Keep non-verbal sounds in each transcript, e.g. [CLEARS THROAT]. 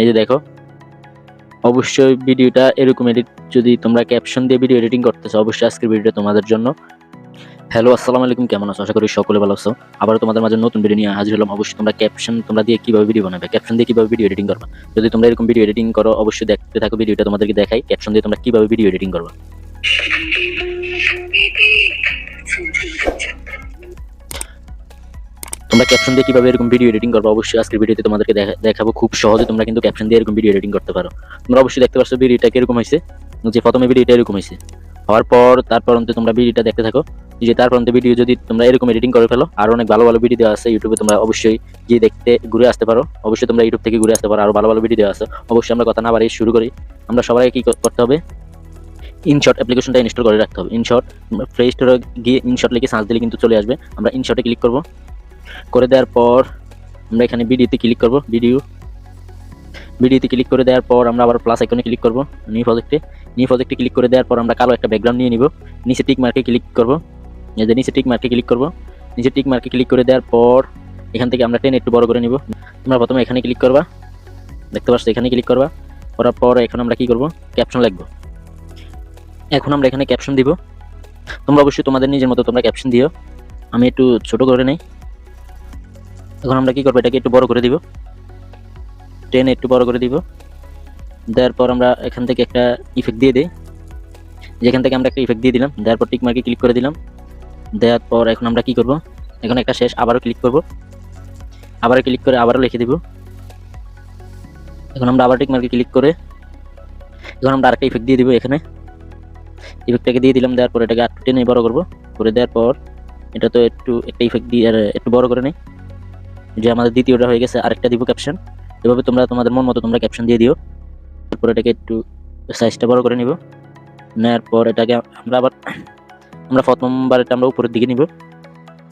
এই যে দেখো, অবশ্যই ভিডিওটা এরকম এডিট, যদি তোমরা ক্যাপশন দিয়ে ভিডিও এডিটিং করতেছো, অবশ্যই আজকের ভিডিওটা তোমাদের জন্য। হ্যালো আসসালামু আলাইকুম, কেমন আছো? আশা করি সকলে ভালো আছো। আবার তোমাদের মাঝে নতুন ভিডিও নিয়ে হাজির হলাম। অবশ্যই তোমরা ক্যাপশন তোমরা দিয়ে কীভাবে ভিডিও বানাবে ক্যাপশন দিয়ে কীভাবে ভিডিও এডিটিং করবে? যদি তোমরা এরকম ভিডিও এডিটিং করো, অবশ্যই দেখতে থাকো ভিডিওটা তোমাদেরকে দেখাই। ক্যাপশন দিয়ে তোমরা কীভাবে ভিডিও এডিটিং করবে? তোমরা ক্যাপশন দিয়ে কীভাবে এরকম ভিডিও এডিটিং করবে, অবশ্যই আজকের ভিডিওতে তোমাদেরকে দেখাবো খুব সহজে, তোমরা কিন্তু ক্যাপশন দিয়ে এরকম ভিডিও এডিটিং করতে পারো। তোমরা অবশ্যই দেখতে পাচ্ছ ভিডিওটা কীরকম হয়েছে, যে প্রথমে ভিডিওটা এরকম হয়েছে। হওয়ার পর তারপর অন্তে তোমরা ভিডিওটা দেখতে থাকো। যে তারপর অন্তে ভিডিও যদি তোমরা এরকম এডিটিং করে ফেলো, আর অনেক ভালো ভালো ভিডিও দেওয়া আছে ইউটিউবে তোমরা অবশ্যই গিয়ে দেখতে, ঘুরে আসতে পারো। অবশ্যই তোমরা ইউটিউব থেকে ঘুরে আসতে পারো, আরও ভালো ভালো ভিডিও দেওয়া আছে। অবশ্যই আমরা কথা না বাড়িয়ে শুরু করি। আমরা সবাই কি কর- করতে হবে? ইনশট অ্যাপ্লিকেশনটা ইনস্টল করে রাখতে হবে। ইনশট প্লে স্টোরে গিয়ে ইনশট লিখে সার্চ দিলে কিন্তু চলে আসবে। আমরা ইনশটে ক্লিক করব। করে দেওয়ার পর আমরা এখানে ভিডিওতে ক্লিক করব ভিডিও ভিডিওতে ক্লিক করে দেওয়ার পর আমরা আবার প্লাস আইকনে ক্লিক করব নিউ প্রজেক্টে নিউ প্রজেক্টে ক্লিক করে দেওয়ার পর আমরা কালো একটা ব্যাকগ্রাউন্ড নিয়ে নিব। নিচে টিক মার্কে ক্লিক করব। এই যে নিচে টিক মার্কে ক্লিক করব। নিচে টিক মার্কে ক্লিক করে দেওয়ার পর এখান থেকে আমরা টেন একটু বড় করে নিব। তোমরা প্রথমে এখানে ক্লিক করবা। দেখতে পাচ্ছ, এখানে ক্লিক করবা। করার পর এখন আমরা কি করব? ক্যাপশন লিখব। এখন আমরা এখানে ক্যাপশন দিব। তোমরা অবশ্যই তোমাদের নিজের মতো তোমরা ক্যাপশন দিও। আমি একটু ছোট করে নেই। এখন আমরা কি করব? এটাকে একটু বড় করে দিব। টেন একটু বড় করে দিব। দেওয়ার পর আমরা এখান থেকে একটা ইফেক্ট দিয়ে দিই। যেখান থেকে আমরা একটা ইফেক্ট দিয়ে দিলাম দেওয়ার পর টিক মার্কে ক্লিক করে দিলাম। দেওয়ার পর এখন আমরা কি করব? এখন একটা শেষ আবারও ক্লিক করব। আবারও ক্লিক করে আবারও লিখে দিব। এখন আমরা আবার টিক মার্কে ক্লিক করে এখন আমরা আরেকটা ইফেক্ট দিয়ে দিব এখানে। ইফেক্টটাকে দিয়ে দিলাম, দেওয়ার পর এটাকে একটু টেনে বড় করব। করে দেওয়ার পর এটা তো একটু একটা ইফেক্ট দিয়ে একটু বড় করে নেই। যে আমাদের দ্বিতীয়টা হয়ে গেছে, আরেকটা দিব ক্যাপশন এভাবে তোমরা তোমাদের মন মতো তোমরা ক্যাপশন দিয়ে দিও। তারপর এটাকে একটু সাইজটা বড় করে নিব। নেওয়ার পর এটাকে আমরা আবার [CLEARS THROAT] আমরা প্রথমবার এটা আমরা উপরের দিকে নিব।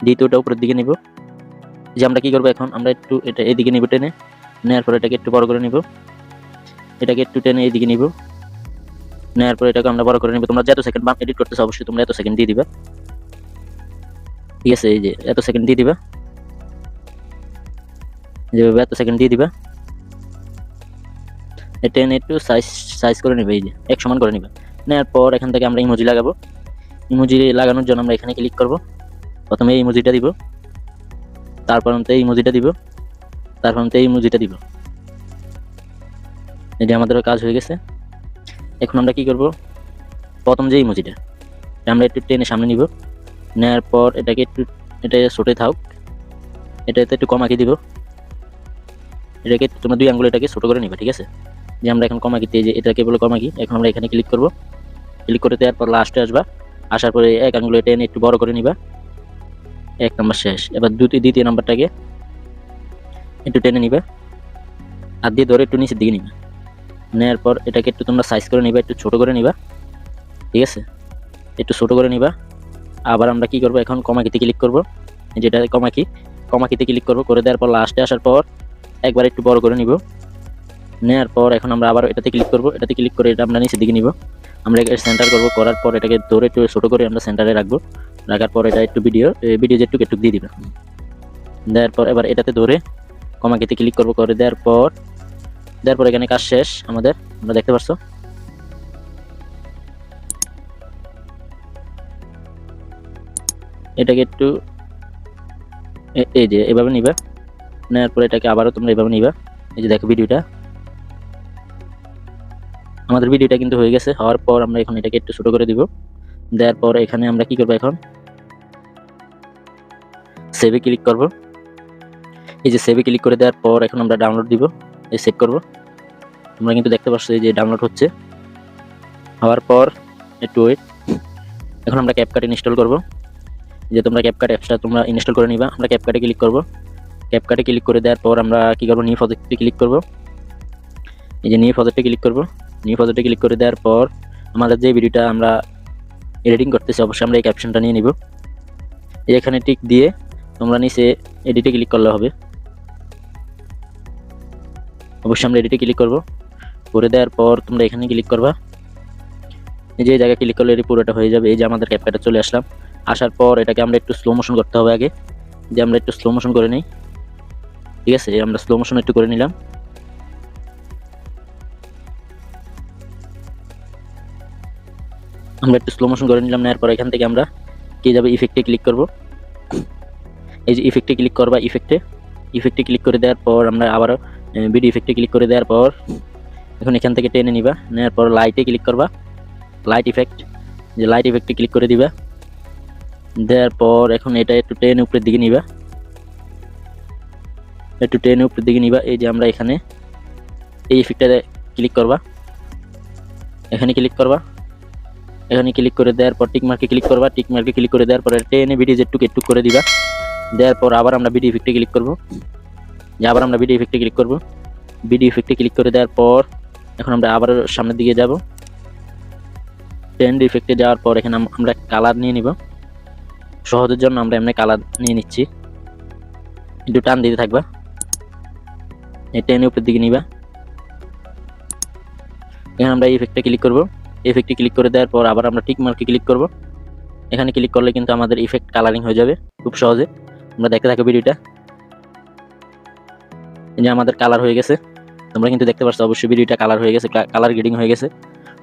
দ্বিতীয়টা উপরের দিকে নিব। যে আমরা কি করব এখন? আমরা একটু এটা এদিকে নিব টেনে। নেওয়ার পর এটাকে একটু বড় করে নিব। এটাকে একটু টেনে এদিকে নিব। নেওয়ার পর এটাকে আমরা বড় করে নিব। তোমরা যত সেকেন্ড বাম এডিট করতেছো, অবশ্যই তোমরা এত সেকেন্ড দিয়ে দিবা। ঠিক আছে, এই যে এত সেকেন্ড দিয়ে দিবা। যেভাবে এত সেকেন্ড দিয়ে দিবা। টেন একটু সাইজ সাইজ করে নেবে, এই যে, এক সমান করে নেবে। নেওয়ার পর এখান থেকে আমরা ইমোজি লাগাবো। ইমোজি লাগানোর জন্য আমরা এখানে ক্লিক করব। প্রথমে এই ইমোজিটা দিব। তারপর অন্তে এই ইমোজিটা দিব। তারপর অন্তে এই ইমোজিটা দিব। এটা আমাদের কাজ হয়ে গেছে। এখন আমরা কি করব? প্রথম যে ইমোজিটা আমরা একটু টেনে সামনে নিব। নেওয়ার পর এটাকে একটু, এটা ছোটে থাক। এটাতে একটু কমাকি দিব। এটাকে তোমরা দুই আঙ্গুল এটাকে ছোটো করে নিবে, ঠিক আছে? যে আমরা এখন কমাকিতে যে এটাকে বলে কমাকি এখন আমরা এখানে ক্লিক করব। ক্লিক করে দেওয়ার পর লাস্টে আসবা। আসার পরে এক আঙ্গুল টেনে একটু বড় করে নিবা। এক নম্বর শেষ। এবার দ্বিতীয় দ্বিতীয় নাম্বারটাকে একটু টেনে নিবে। আর দিয়ে ধরে একটু নিচের দিকে নিবে। নেওয়ার পর এটাকে একটু তোমরা সাইজ করে নিবা, একটু ছোট করে নিবা। ঠিক আছে? একটু ছোট করে নিবা। আবার আমরা কি করব? এখন কমাকিতে ক্লিক করব। যেটা কমাকি কমাকিতে ক্লিক করব। করে দেওয়ার পর লাস্টে আসার পর একবার একটু বড় করে নিব। নেওয়ার পর এখন আমরা আবার এটাতে ক্লিক করব। এটাতে ক্লিক করে এটা আমরা নিচের দিকে নিব। আমরা সেন্টার করব। করার পর এটাকে ধরে একটু ছোট করে আমরা সেন্টারে রাখব। রাখার পর এটা একটু ভিডিও ভিডিও যে একটু একটু দিয়ে দিবে। দেওয়ার পর এবার এটাতে ধরে কমাকিতে ক্লিক করব। করে দেওয়ার পর দেওয়ার পর এখানে কাজ শেষ আমাদের। আমরা দেখতে পারছ? এটাকে একটু এই যে এভাবে নিবা। নেওয়ার পরে এটাকে আবারও তোমরা এভাবে নিবা। এই যে দেখো ভিডিওটা। আমাদের ভিডিওটা কিন্তু হয়ে গেছে। হওয়ার পর আমরা এখন এটাকে একটু ছোটো করে দিব। দেওয়ার পর এখানে আমরা কি করব এখন? সেভে ক্লিক করব। এই যে সেভে ক্লিক করে দেওয়ার পর এখন আমরা ডাউনলোড দিব। এই সেভ করব। তোমরা কিন্তু দেখতে পাচ্ছ এই যে ডাউনলোড হচ্ছে। হওয়ার পর একটু ওয়েট এখন আমরা ক্যাপকাট ইনস্টল করব। যে তোমরা ক্যাপকাট অ্যাপসটা তোমরা ইনস্টল করে নিবা। আমরা ক্যাপকাটে ক্লিক করব। ক্যাপকাটে ক্লিক করে দেওয়ার পর আমরা কী করব? নিউ প্রজেক্টে ক্লিক করব। এই যে নিউ প্রজেক্টে ক্লিক করব। নিউ প্রজেক্টে ক্লিক করে দেওয়ার পর আমাদের যে ভিডিওটা আমরা এডিটিং করতেছি, অবশ্যই আমরা এই ক্যাপশনটা নিয়ে নিব। এখানে টিক দিয়ে তোমরা নিচে এডিটে ক্লিক করলে হবে। অবশ্যই আমরা এডিটে ক্লিক করব। করে দেওয়ার পর তোমরা এখানে ক্লিক করবা। এই যে জায়গায় ক্লিক করলে এটি পুরোটা হয়ে যাবে। এই যে আমাদের ক্যাপকাটে চলে আসলাম। আসার পর এটাকে আমরা একটু স্লো মোশন করতে হবে আগে। যে আমরা একটু স্লো মোশন করে নিই। ঠিক আছে আমরা স্লো মোশন একটু করে নিলাম। আমরা একটু স্লো মোশন করে নিলাম নেওয়ার পর এখান থেকে আমরা কে যাবে? ইফেক্টে ক্লিক করব। এই যে ইফেক্টে ক্লিক করবা ইফেক্টে ইফেক্টে ক্লিক করে দেওয়ার পর আমরা আবারও ভিডিও ইফেক্টে ক্লিক করে দেওয়ার পর এখন এখান থেকে টেনে নিবা। নেওয়ার পর লাইটে ক্লিক করবা। লাইট ইফেক্ট যে লাইট ইফেক্টে ক্লিক করে দিবা। দেওয়ার পর এখন এটা একটু টেনে উপরের দিকে নিবা। একটু টেনে উপরের দিকে নিবা। এই যে আমরা এখানে এই ইফেক্টটাতে ক্লিক করবা। এখানে ক্লিক করবা। এখানে ক্লিক করে দেওয়ার পর টিক মার্কে ক্লিক করবা। টিক মার্কে ক্লিক করে দেওয়ার পর টেনে ভিডিও একটু একটু করে দিবা। দেওয়ার পর আবার আমরা ভিডিও ইফেক্টে ক্লিক করব। যে আবার আমরা ভিডিও ইফেক্টে ক্লিক করব। ভিডিও ইফেক্টে ক্লিক করে দেওয়ার পর এখন আমরা আবার সামনের দিকে যাব। ট্রেন্ড ইফেক্টে যাওয়ার পর এখানে আমরা কালার নিয়ে নিব। সহজের জন্য আমরা এমনি কালার নিয়ে নিচ্ছি। একটু টান দিতে থাকবা। টেনে উপরের দিকে নিবা। এখানে আমরা এই ইফেক্টে ক্লিক করব। ইফেক্টে ক্লিক করে দেওয়ার পর আবার আমরা টিক মার্কে ক্লিক করব। এখানে ক্লিক করলে কিন্তু আমাদের ইফেক্ট কালারিং হয়ে যাবে খুব সহজে। আমরা দেখতে থাকো ভিডিওটা। যে আমাদের কালার হয়ে গেছে। তোমরা কিন্তু দেখতে পাচ্ছ অবশ্যই ভিডিওটা কালার হয়ে গেছে কালার গ্রেডিং হয়ে গেছে।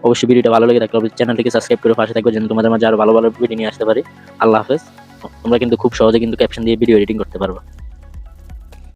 অবশ্যই ভিডিওটা ভালো লেগে থাকলে চ্যানেলটিকে সাবস্ক্রাইব করে পাশে থাকবে যেন তোমাদের মাঝে আরও ভালো ভালো ভিডিও নিয়ে আসতে পারি। আল্লাহ হাফেজ। তোমরা কিন্তু খুব সহজে কিন্তু ক্যাপশন দিয়ে ভিডিও এডিটিং করতে পারবে।